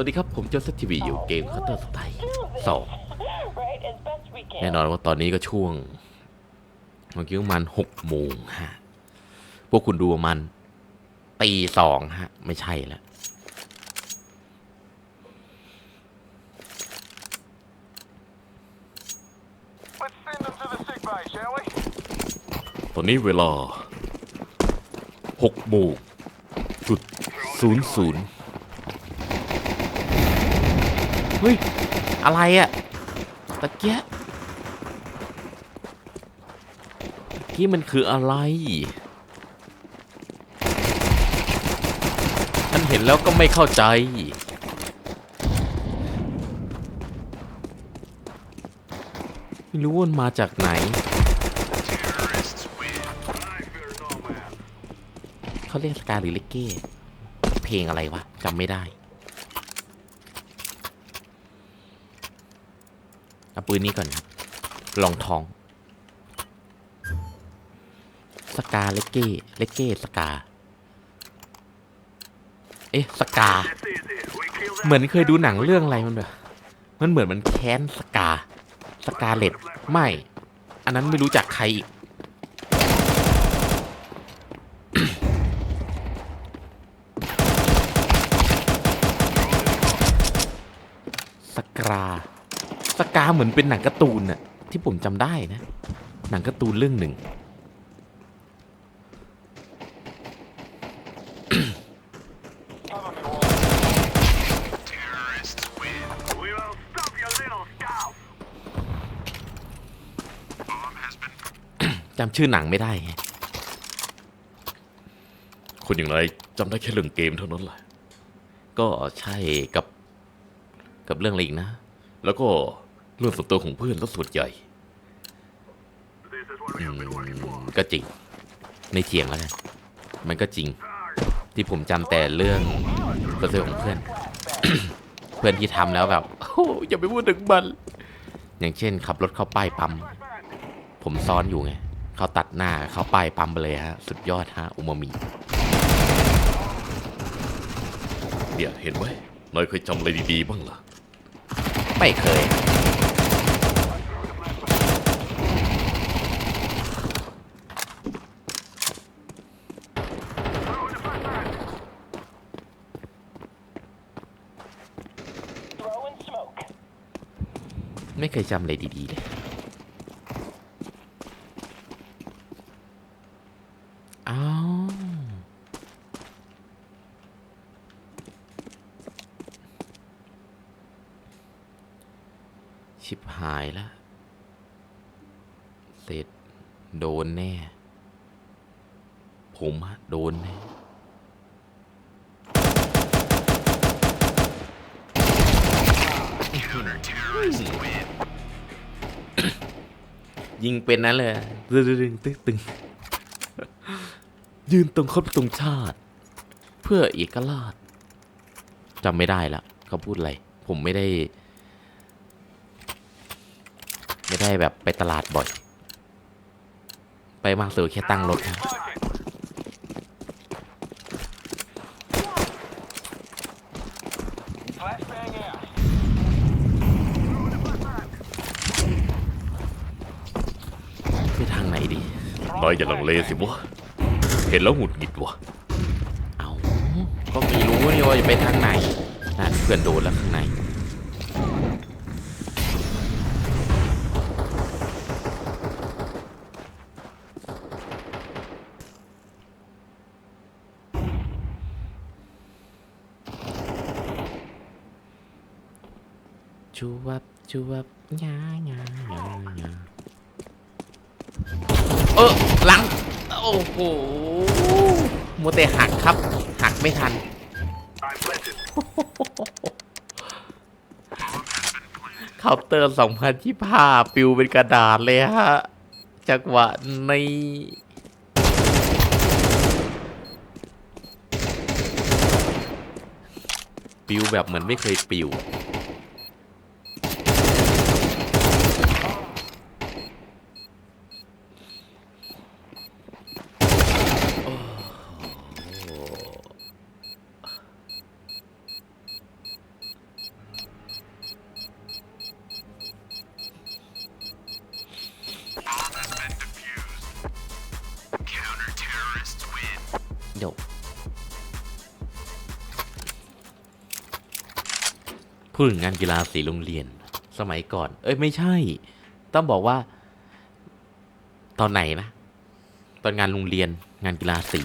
วัสดีครับ ผมโจสทีวีอยู่เกมคัตเตอร์สไตล์สอง right as best we can. แน่นอนว่าตอนนี้ก็ช่วงเมื่อกี้ประมาณหกโมงฮะ พวกคุณดูประมาณตีสองฮะ ไม่ใช่แล้ว Let's send them to the sick bay, shall we? ตอนนี้เวลาหกโมงจุดศูนย์ศูนย์ เฮ้ย อะไรอะตะเกียตะกี้มันคืออะไร ฉันเห็นแล้วก็ไม่เข้าใจ ไม่รู้ว่ามาจากไหน เขาเรียกสกาหรือลกเก้ เพลงอะไรวะจำไม่ได้ เอาปืนนี้ก่อนครับลองท้อง สกาเลกเก้เลกเก้สกา เอ๊ะสกา เหมือนเคยดูหนังเรื่องอะไรมันแบบมันเหมือนมันแค้นสกา สกาเลตไม่ อันนั้นไม่รู้จักใครอีกสกา สกาเหมือนเป็นหนังการ์ตูนน่ะที่ผมจำได้นะ หนังการ์ตูนเรื่องหนึ่ง จำชื่อหนังไม่ได้ไงคุณอย่างไรจำได้แค่เรื่องเกมเท่านั้นแหละ ก็ใช่กับกับเรื่องอะไรอีกนะ แล้วก็ เรื่องส่วนตัวของเพื่อนแล้วส่วนใหญ่ This is what we อื have been working ม for. ก็จริง ในเถียงแล้วกันมันก็จริง ที่ผมจำแต่เรื่องส่วนตัวของเพื่อน เพื่อนที่ทำแล้วแบบโอ้อย่าไปพูดถึงมัน อย่างเช่น ขับรถเข้าป้ายปั๊ม ผมซ้อนอยู่ไงเขาตัดหน้าเข้าป้ายปั๊มไปเลยฮะ สุดยอดฮะอุมามิเนี่ยเห็นไหมนายเคยจำอะไรดีๆบ้างล่ะ ไม่เคย ไม่เคยจำอะไรดีๆเลย อ้าว ชิบหายแล้วเสร็จโดนแน่ ผมฮะโดนแน่ ยิงเป็นนั้นเลยตึงตึงตึงตึงยืนตรงครบตรงชาติ เพื่อเอกราชจำไม่ได้ละเขาพูดอะไร ผมไม่ได้ ไม่ได้แบบไปตลาดบ่อย ไปมากสุดแค่ตั้งรถครับ Flashbang out. ไปทางไห นดีนายอย่าลังเลสิวะ เห็นแล้วหงุดหงิดวะเอาก็ไม่รู้นี่ว่าจะไปทางไหนนั่นเพื่อนโดนแล้วข้างในจูวับจูวับงางางางา เออหลัง โอ้โหมัวแต่หักครับ หักไม่ทัน I planted. เคาน์เตอร์สองพันที่ผ้าปิวเป็นกระดาษเลยฮะ จังหวะนี้ปิวแบบเหมือนไม่เคยปิว ดกผู้งงานกีฬาสีโรงเรียน สมัยก่อน เอ้ยไม่ใช่ ต้องบอกว่า ตอนไหนนะ ตอนงานโรงเรียนงานกีฬาสี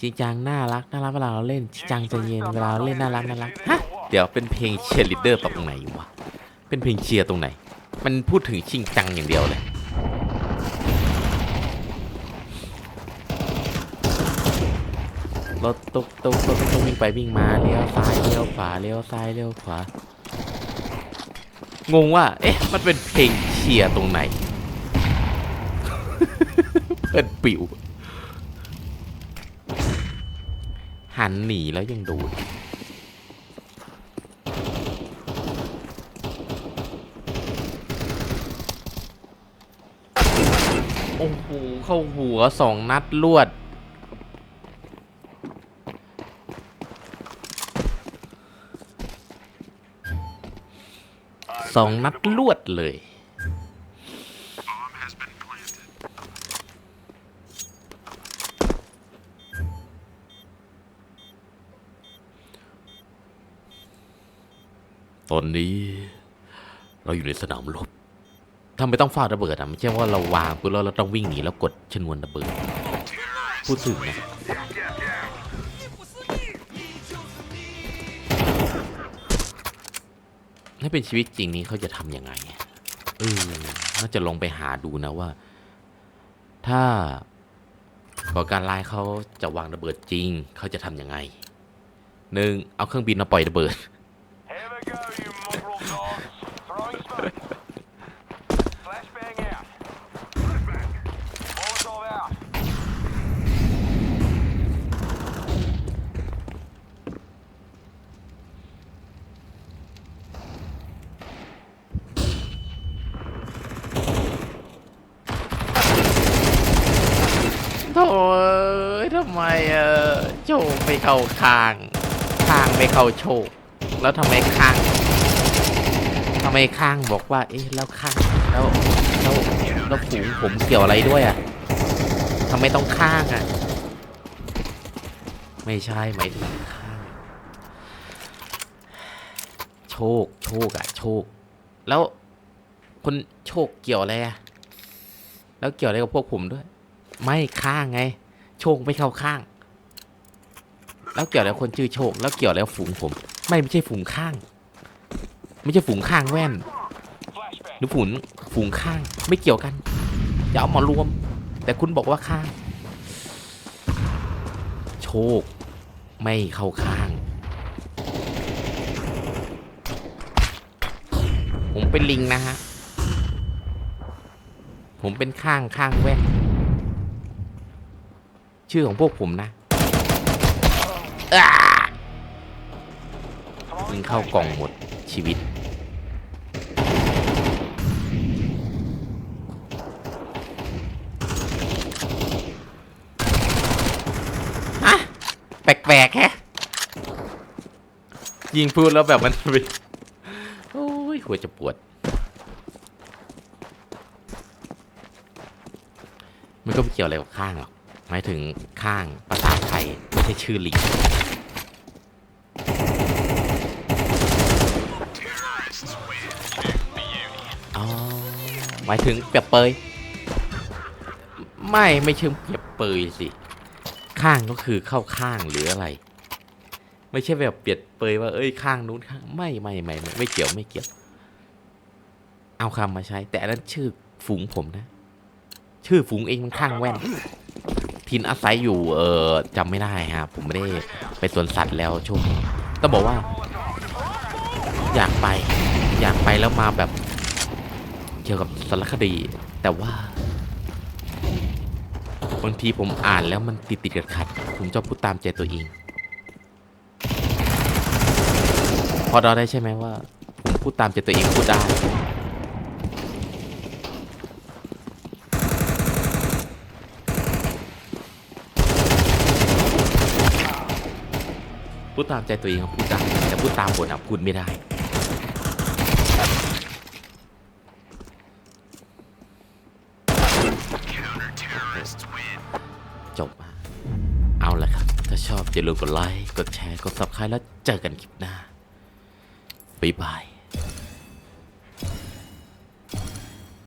จีจังน่ารักน่ารักเวลาเราเล่นจีจังใจเย็นเวลาเราเล่นน่ารักน่ารักฮะเดี๋ยวเป็นเพลงเชียร์ลีดเดอร์ตรงไหนวะเป็นเพลงเชียร์ตรงไหน มันพูดถึงชิงจังอย่างเดียวเลย รถตุ๊กตุ๊กรถตุ๊กวิ่งไปวิ่งมาเลี้ยวซ้ายเลี้ยวขวาเลี้ยวซ้ายเลี้ยวขวางงว่า เอ๊ะ มันเป็นเพลงเชียร์ตรงไหน เปิดปิว หันหนีแล้วยังโดูดโอ้โหเข้าหัวสองนัดลวด สองนัดลวดเลย ตอนนี้ เราอยู่ในสนามรบทำไมต้องฟาดระเบิดอะไม่ใช่ว่าเราวางปุ๊บแล้วเราต้องวิ่งหนีแล้วกดชนวนระเบิด พูดถึงนะ ถ้าเป็นชีวิตจริงนี้เขาจะทำยังไงเออน่าจะลงไปหาดูนะว่า ถ้าก่อการร้ายเขาจะวางระเบิดจริง เขาจะทำยังไงหนึ่งเอาเครื่องบินมาปล่อยระเบิด Here we go, you mongrel dogs. Throwing smoke. Flashbang out. Molotov out. โถ่เอ้ยทำไมเออ โชคไม่เข้าข้างข้างไม่เข้าโชค แล้วทำไมข้างทำไมข้างบอกว่า เอ๊ะแล้วข้างแล้วแล้วแล้วฝูงผมเกี่ยวอะไรด้วยอะทำไมต้องข้างอะ ไม่ใช่หมายถึงข้าง โชค โชคอะโชค แล้วคนโชคเกี่ยวอะไรอะแล้วเกี่ยวอะไรกับพวกผมด้วย ไม่ข้างไง โชคไม่เข้าข้าง แล้วเกี่ยวแล้วคนชื่อโชค แล้วเกี่ยวแล้วฝูงผม ไม่ไม่ใช่ฝูงข้าง ไม่ใช่ฝูงข้างแว่นหรือฝูงฝูงข้าง ไม่เกี่ยวกันอย่าเอามารวม แต่คุณบอกว่าข้าง โชค ไม่เข้าข้าง ผมเป็นลิงนะฮะผมเป็นข้างข้างแว่น ชื่อของพวกผมนะ ยิงเข้ากล่องหมดชีวิตอะแปลกๆแฮะ ยิงพูดแล้วแบบมันไปโอ้ยหัวจะปวด มันก็ไม่เกี่ยวอะไรกับข้างหรอกหมายถึงข้างภาษาไทย ไม่ใช่ชื่อลิง มายถึงเปรียบเปยไม่ไม่เชิงเปรียบเปยสิ ข้างก็คือเข้าข้างหรืออะไร ไม่ใช่แบบเปรียบเปยว่าเอ้ยข้างนู้นข้างไม่ไม่ไม่ไม่ไม่เกี่ยวไม่เกี่ยว เอาคำมาใช้ แต่อันนั้นชื่อฝูงผมนะ ชื่อฝูงเองมันข้างแว่นทินอาศัยอยู่เออจำไม่ได้ฮะผมไม่ได้ไปสวนสัตว์แล้วช่วงนี้ต้องบอกว่า อยากไป อยากไปแล้วมาแบบ กี่ยวกับสารคดี แต่ว่าบางทีผมอ่านแล้วมันติดติดขัดขัดผมจะพูดตามใจตัวเอง พอเราได้ใช่ไหมว่า ผมพูดตามใจตัวเองพูดได้พูดตามใจตัวเองพูดได้แต่พูดตามบทอะพูดไม่ได้ อย่าลืมกดไลค์ กดแชร์ กดซับสไครต์แล้วเจอกันคลิปหน้า บ๊ายบาย